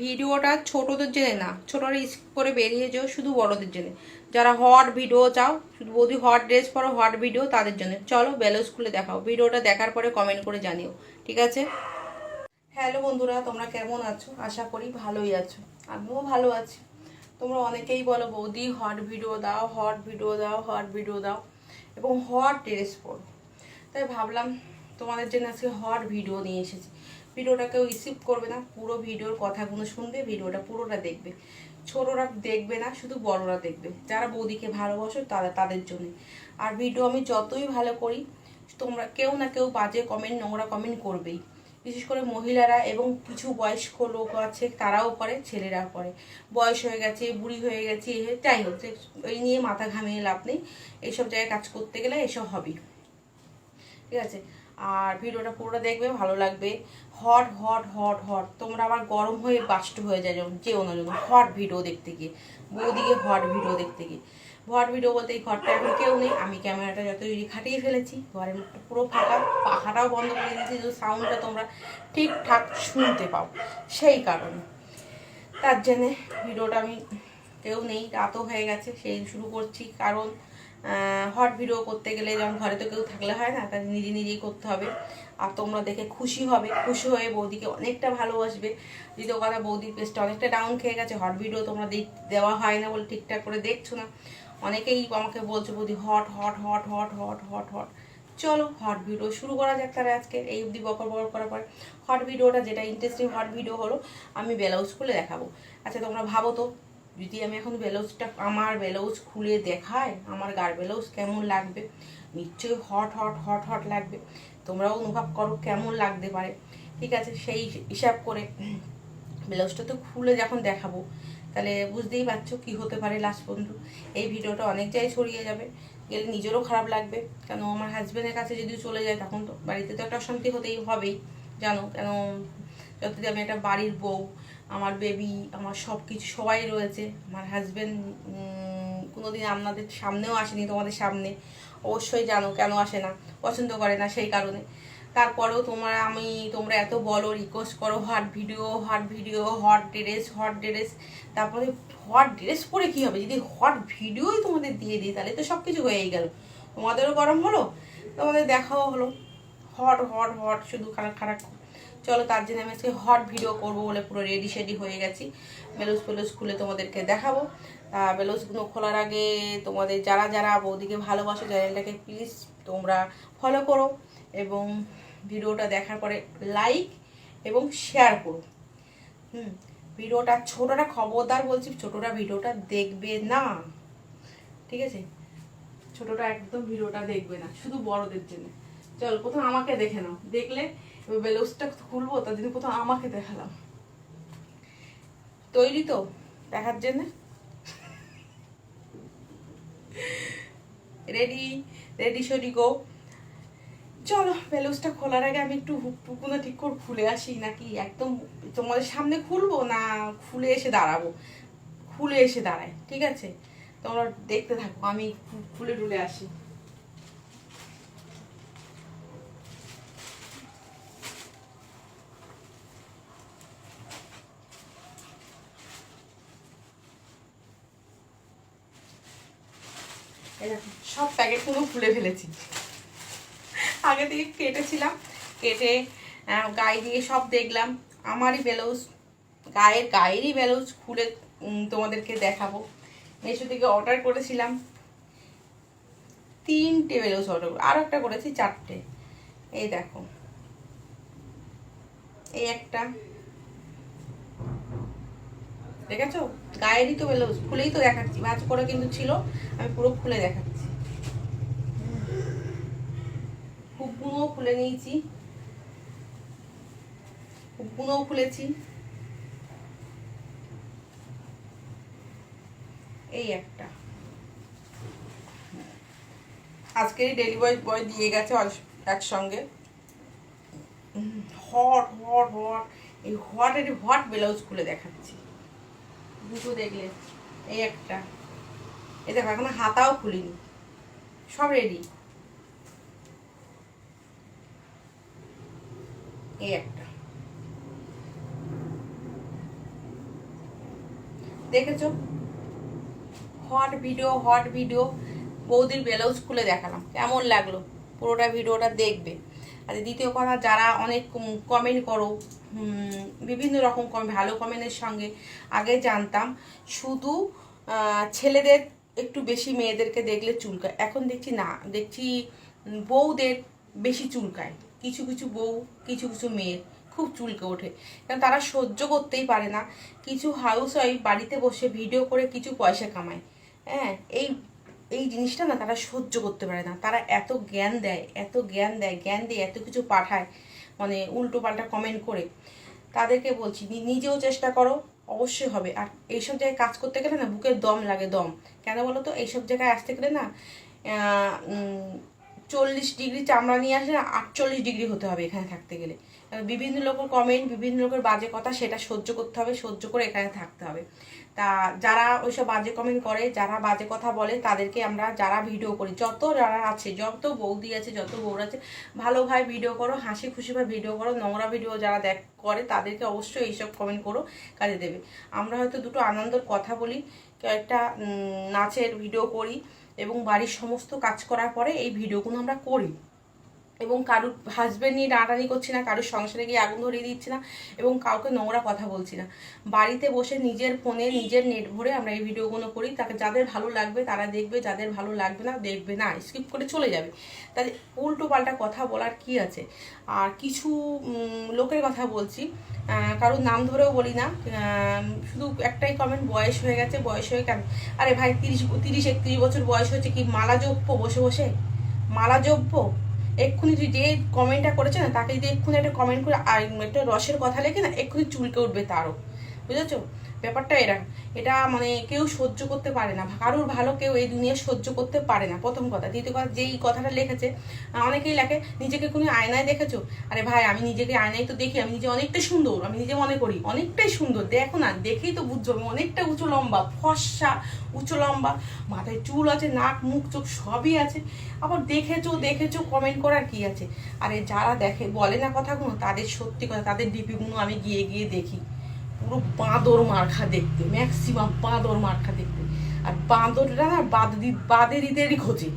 ভিডিওটা ছোটদের জেনে না। ছোটরা স্কিপ করে বেরিয়ে যাও শুধু বড়দের জন্য যারা হট ভিডিও চাও, শুধু বৌদি হট ড্রেস পরো হট ভিডিও তাদের জন্য। চলো বেলো স্কুলে দেখাও। ভিডিওটা দেখার পরে কমেন্ট করে জানিও। ঠিক আছে? হ্যালো বন্ধুরা, তোমরা কেমন আছো? আশা করি ভালোই আছো। আমিও ভালো আছি। তোমরা অনেকেই বলো, বৌদি হট ভিডিও দাও হট ভিডিও দাও হট ভিডিও দাও এবং হট ড্রেস পরো। তাই ভাবলাম তোমাদের জন্য আজকে হট ভিডিও নিয়ে এসেছি। ভিডিওটা কেউ রিসিভ করবে না, পুরো ভিডিওর কথাগুলো শুনবে, ভিডিওটা পুরোটা দেখবে। ছোটরা দেখবে না, শুধু বড়রা দেখবে। যারা বৌদিকে ভালোবাসো, তারা তাদের জন্য। আর ভিডিও আমি যতই ভালো করি, তোমরা কেউ না কেউ বাজে কমেন্ট নোংরা কমেন্ট করবেই। বিশেষ করে মহিলারা এবং কিছু বয়স্ক লোক আছে, তারাও করে ছেলেরাও করে। বয়স হয়ে গেছে, বুড়ি হয়ে গেছে, যাই হোক, এই নিয়ে মাথা ঘামিয়ে লাভ নেই। এইসব জায়গায় কাজ করতে গেলে এসব হবেই ঠিক আছে? আর ভিডিওটা পুরোটা দেখবে, ভালো লাগবে। Hot hot hot hot. তোমরা আবার গরম হয়ে বাস্ট হয়ে যায় যেমন যে না যেন হট ভিডিও দেখতে গিয়ে। বৌদিকে হট ভিডিও দেখতে গিয়ে। হট ভিডিও বলতে এই ঘরটা এখন কেউ নেই, আমি ক্যামেরাটা যত খাটিয়ে ফেলেছি, ঘরের পুরো ফাঁকা, পাখাটাও বন্ধ করে দিয়েছি, যে সাউন্ডটা তোমরা ঠিকঠাক শুনতে পাও। সেই কারণে। তার জন্যে ভিডিওটা আমি কেউ নেই, রাতও হয়ে গেছে, সেই শুরু করছি, কারণ হট ভিডিও করতে গেলে যেমন ঘরে তো কেউ থাকলে হয় না তাই নিজে নিজেই করতে হবে। আর তোমরা দেখে খুশি হবে, খুশি হয়ে বৌদিকে অনেকটা ভালোবাসবে। দ্বিতীয় কথা, বৌদির পেজটা অনেকটা ডাউন খেয়ে গেছে। হট ভিডিও তোমরা দেওয়া হয় না বলে ঠিকঠাক করে দেখছ না। অনেকেই আমাকে বলছে, বৌদি hot hot hot hot hot hot hot চলো হট ভিডিও শুরু করা যাক তাহলে আজকে। এই অবধি বকর বকর করার পর হট ভিডিওটা যেটা ইন্টারেস্টিং হট ভিডিও হলো, আমি ব্লাউজ খুলে দেখাবো। আচ্ছা তোমরা ভাবো তো যদি আমি এখন ব্লাউজটা আমার ব্লাউজ খুলে দেখায় আমার গার ব্লাউজ কেমন লাগবে? নিশ্চয়ই হট হট হট হট লাগবে। তোমরাও অনুভব করো কেমন লাগতে পারে। ঠিক আছে, সেই হিসাব করে ব্লাউজটা তো খুলে যখন দেখাবো, তাহলে বুঝতেই পারছ কি হতে পারে লাস্ট পর্যন্ত। এই ভিডিওটা অনেক জায়গায় ছড়িয়ে যাবে। গেলে নিজেরও খারাপ লাগবে। কেন, আমার হাজব্যান্ডের কাছে যদি চলে যায়, তখন তো বাড়িতে তো একটা অশান্তি হতেই হবেই, জানো? কেন, যতদিন আমি একটা বাড়ির বউ আমার বেবি আমার সব কিছু সবাই রয়েছে। আমার হাজব্যান্ড কোনোদিন আপনাদের সামনেও আসেনি, তোমাদের সামনে। অবশ্যই জানো কেন আসে না, পছন্দ করে না সেই কারণে। তারপরেও তোমরা, আমি, তোমরা এত বলো রিকোয়েস্ট করো hot video hot video hot dress hot dress তারপরে হট ড্রেস পরে কী হবে? যদি হট ভিডিওই তোমাদের দিয়ে দিই, তাহলে তো সব কিছু হয়েই গেল। তোমাদেরও গরম হলো, তোমাদের দেখাও হলো। হট হট হট শুধু খারাপ খারাপ। চলো তার জন্য আমি আজকে হট ভিডিও করব বলে পুরো রেডি শেডি হয়ে গেছি। বেলুস ফেলুস খুলে তোমাদেরকে দেখাবো। তা বেলুসগুলো খোলার আগে তোমাদের যারা যারা বৌদিকে ভালোবাসো চ্যানেলটাকে প্লিজ তোমরা ফলো করো এবং ভিডিওটা দেখার পরে লাইক এবং শেয়ার করো। হুম, ভিডিওটা ছোটরা খবরদার বলছি, ছোটরা ভিডিওটা দেখবে না। ঠিক আছে? ছোটরা একদম ভিডিওটা দেখবে না, শুধু বড়দের জন্য। চল, প্রথম আমাকে দেখে নাও। দেখলে ব্লাউজটা খুলবো তার জন্য প্রথম আমাকে দেখালাম। তৈরি তো, দেখার জন্য। রেডি রেডি সরি গো। চলো ব্লাউজটা খোলার আগে আমি একটু হুক টুকুনা ঠিক করে খুলে আসি নাকি? একদম তোমাদের সামনে খুলবো না খুলে এসে দাঁড়াবো? খুলে এসে দাঁড়ায়, ঠিক আছে? তোমরা দেখতে থাকো, আমি খুলে টুলে আসি। সব প্যাকেটগুলো খুলে ফেলেছি। আগে থেকে কেটেছিলাম, কেটে গায়ে দিয়ে সব দেখলাম। আমারই ব্লাউজ, গায়ের গায়েরই ব্লাউজ খুলে তোমাদেরকে দেখাবো। মেশো থেকে অর্ডার করেছিলাম। তিনটে ব্লাউজ অর্ডার আরও একটা করেছি, চারটে। এই দেখো। এই একটা দেখেছ? গায়েরই তো ব্লাউজ খুলেই তো দেখাচ্ছি ভাজ করে কিন্তু ছিল, আমি পুরো খুলে দেখাচ্ছি। হুকগুলোও খুলে নিয়েছি। হুকগুলোও খুলেছি এই একটা। আজকেরই ডেলিভারি বয় দিয়ে গেছে একসঙ্গে। হট হট হট, এই হটের হট ব্লাউজ খুলে দেখাচ্ছি। দুটো দেখলে। এই একটা। এ দেখো, এখন হাতাও খুলিনি। সব রেডি এই একটা। দেখেছ? হট ভিডিও হট ভিডিও বৌদির ব্লাউজ খুলে দেখালাম। কেমন লাগল? পুরোটা ভিডিওটা দেখবে। আর দ্বিতীয় কথা, যারা অনেক কমেন্ট করো বিভিন্ন রকম কম ভালো কমেন্টের সঙ্গে আগে জানতাম, শুধু ছেলেদের একটু বেশি মেয়েদেরকে দেখলে চুলকায়। এখন দেখছি না, দেখছি বউদের বেশি চুলকায়। কিছু কিছু বউ, কিছু কিছু মেয়ের খুব চুলকে ওঠে। কারণ তারা সহ্য করতেই পারে না। কিছু হাউস বাড়িতে বসে ভিডিও করে কিছু পয়সা কামায়। হ্যাঁ এই এই জিনিসটা না তারা সহ্য করতে পারে না। তারা এত জ্ঞান দেয়, এত জ্ঞান দেয়, জ্ঞান দিয়ে এত কিছু পাঠায় মানে উল্টো পাল্টা কমেন্ট করে। তাদেরকে বলছি, নি- নিজেও চেষ্টা করো, অবশ্যই হবে। আর এইসব জায়গায় কাজ করতে গেলে না বুকের দম লাগে, দম। কেন বলো তো? এইসব জায়গায় আসতে গেলে না চল্লিশ ডিগ্রি চামড়া নিয়ে আসলে আটচল্লিশ ডিগ্রি হতে হবে এখানে থাকতে গেলে। বিভিন্ন লোকের কমেন্ট বিভিন্ন লোকের বাজে কথা, সেটা সহ্য করতে হবে, সহ্য করে এখানে থাকতে হবে। তা যারা ওইসব বাজে কমেন্ট করে, যারা বাজে কথা বলে, তাদেরকে আমরা যারা ভিডিও করি, যত যারা আছে, যত বৌদি আছে, যত বৌর আছে ভালোভাবে ভিডিও করো, হাসি খুশিভাবে ভিডিও করো, নোংরা ভিডিও যারা দেখ, করে, তাদেরকে অবশ্যই এইসব কমেন্ট করো, কাজে দেবে। আমরা হয়তো দুটো আনন্দের কথা বলি একটা নাচের ভিডিও করি, এবং বাড়ির সমস্ত কাজ করার পরে এই ভিডিওগুলো আমরা করি। এবং কারুর হাজব্যান্ড নিয়ে টানাটানি করছি না, কারুর সংসারে গিয়ে আগুন ধরিয়ে দিচ্ছি না এবং কাউকে নোংরা কথা বলছি না। বাড়িতে বসে নিজের ফোনে নিজের নেট ভরে আমরা এই ভিডিওগুলো করি। তাকে যাদের ভালো লাগবে তারা দেখবে, যাদের ভালো লাগবে না দেখবে না স্কিপ করে চলে যাবে। তাহলে উল্টো পাল্টা কথা বলার কি আছে? আর কিছু লোকের কথা বলছি। কারোর নাম ধরেও বলি না। শুধু একটাই কমেন্ট বয়স হয়ে গেছে, বয়স হয়ে কেন আরে ভাই, তিরিশ তিরিশ, একত্রিশ বছর বয়স হয়েছে কি? মালা জপ্য বসে বসে? মালা জপ্য এক্ষুনি তুই যে কমেন্টটা করেছে না, তাকে যদি এক্ষুনি একটা কমেন্ট করে আর একটা রসের কথা লেখে না, এক্ষুনি চুলকে উঠবে তারও। বুঝেছ? ব্যাপারটা এরা, এটা মানে কেউ সহ্য করতে পারে না, কারোর ভালো কেউ এই দুনিয়া সহ্য করতে পারে না, প্রথম কথা। দ্বিতীয় কথা, যেই কথাটা লিখেছে অনেকেই লেখে, নিজেকে কোনো আয়নায় দেখেছ? আরে ভাই, আমি নিজেকে আয়নায় তো দেখি, আমি নিজে অনেকটাই সুন্দর, আমি নিজে মনে করি, অনেকটাই সুন্দর। দেখো না, দেখেই তো বুঝছ, আমি অনেকটা উঁচু লম্বা, ফর্সা, উঁচু লম্বা, মাথায় চুল আছে, নাক, মুখ, চোখ সবই আছে। আবার দেখেছ দেখেছ কমেন্ট করার কি আছে? আরে যারা দেখে, বলে না কথাগুলো, তাদের সত্যি কথা, তাদের ডিপিগুলো আমি গিয়ে গিয়ে দেখি। পুরো বাঁদর মার্খা দেখতে ম্যাক্সিমাম বাঁদর মার্খা দেখতে। আর বাঁদরটা না বাদি বাদেরিদেরই খোঁজে।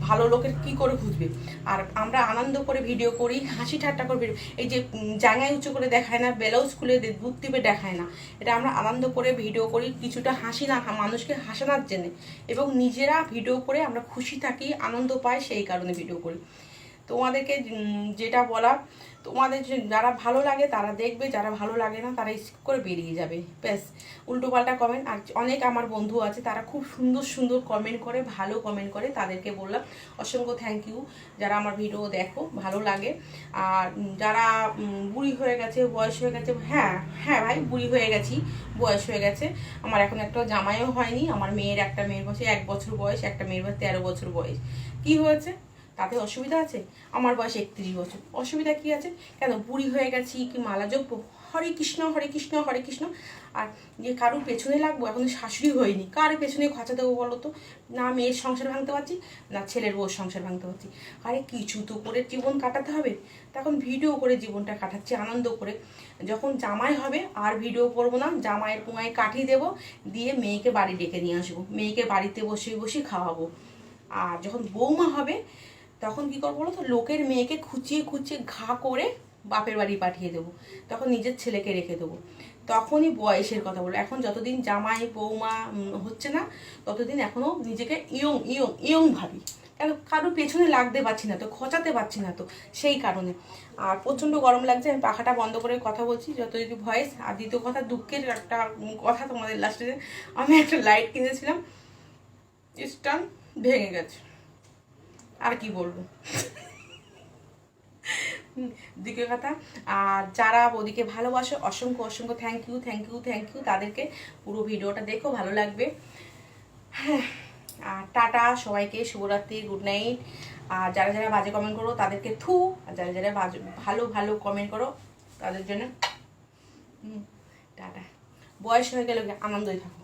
ভালো লোকের কি করে খুঁজবে? আর আমরা আনন্দ করে ভিডিও করি হাসি ঠাট্টা করে ভিডিও এই যে উম, জাঙ্গায় উঁচু করে দেখায় না ব্লাউজ খুলে দুধ টিপে দেখায় না। এটা আমরা আনন্দ করে ভিডিও করি কিছুটা হাসি না মানুষকে হাসানোর জন্যে। এবং নিজেরা ভিডিও করে আমরা খুশি থাকি আনন্দ পাই সেই কারণে ভিডিও করি। তোমাদেরকে যেটা বলা, তোমাদের যারা ভালো লাগে, তারা দেখবে, যারা ভালো লাগে না, তারা স্কিপ করে বেরিয়ে যাবে। ব্যাস, উল্টো পাল্টা কমেন্ট আর অনেক আমার বন্ধু আছে, তারা খুব সুন্দর সুন্দর কমেন্ট করে, ভালো কমেন্ট করে, তাদেরকে বললাম, অসংখ্য থ্যাংক ইউ যারা আমার ভিডিও দেখো, ভালো লাগে। আর যারা বুড়ি হয়ে গেছে, বয়স হয়ে গেছে হ্যাঁ হ্যাঁ ভাই, বুড়ি হয়ে গেছি, বয়স হয়ে গেছে। আমার এখন একটা জামাইও হয়নি, আমার মেয়ের একটা মেয়ের বয়সে, এক বছর বয়স, একটা মেয়ের বয়স তেরো বছর বয়স। কি হয়েছে? তাতে অসুবিধা আছে? আমার বয়স একত্রিশ বছর। অসুবিধা কি আছে? কেন? বুড়ি হয়ে গেছি কি মালা জপ হরে কৃষ্ণ হরে কৃষ্ণ হরে কৃষ্ণ। আর যে কারোর পেছনে লাগবো, এখন শাশুড়ি হয়নি। কার পেছনে খরচা দেবো বলো তো? না মেয়ের সংসার ভাঙতে পারছি, না ছেলের বউর সংসার ভাঙতে পারছি। আরে কিছু তো করে জীবন কাটাতে হবে। তখন ভিডিও করে জীবনটা কাটাচ্ছি, আনন্দ করে। যখন জামাই হবে, আর ভিডিও করব না। জামাইয়ের পোঙায় কাঠি দেবো, দিয়ে মেয়েকে বাড়ি ডেকে নিয়ে আসব। মেয়েকে বাড়িতে বসে বসে খাওয়াবো। আর যখন বৌমা হবে তখন কি করব বলো তো লোকের মেয়েকে খুঁচিয়ে খুঁচিয়ে ঘা করে বাপের বাড়ি পাঠিয়ে দেবো। তখন নিজের ছেলেকে রেখে দেবো। তখনই বয়সের কথা বলো এখন যতদিন জামাই, বৌমা হচ্ছে না, ততদিন এখনও নিজেকে ইয়ং ইয়ং ইয়ং ভাবি। কেন? কারোর পেছনে লাগতে পারছি না তো, খচাতে পারছি না তো, সেই কারণে। আর প্রচণ্ড গরম লাগছে, আমি পাখাটা বন্ধ করে কথা বলছি যত যদি ভয়েস। আর দ্বিতীয় কথা, দুঃখের একটা কথা তোমাদের লাস্টে আমি একটা লাইট কিনেছিলাম স্টান ভেঙে গেছে। আর কি বলব? দ্বিতীয় কথা, আর যারা ওদিকে ভালোবাসো, অসংখ্য অসংখ্য thank you thank you thank you তাদেরকে পুরো ভিডিওটা দেখো, ভালো লাগবে। হ্যাঁ আর টাটা, সবাইকে শুভরাত্রি গুড নাইট আর যারা যারা বাজে কমেন্ট করো, তাদেরকে থু। আর যারা যারা ভালো ভালো কমেন্ট করো, তাদের জন্য টাটা। বয়স হয়ে গেলে আনন্দই থাকো।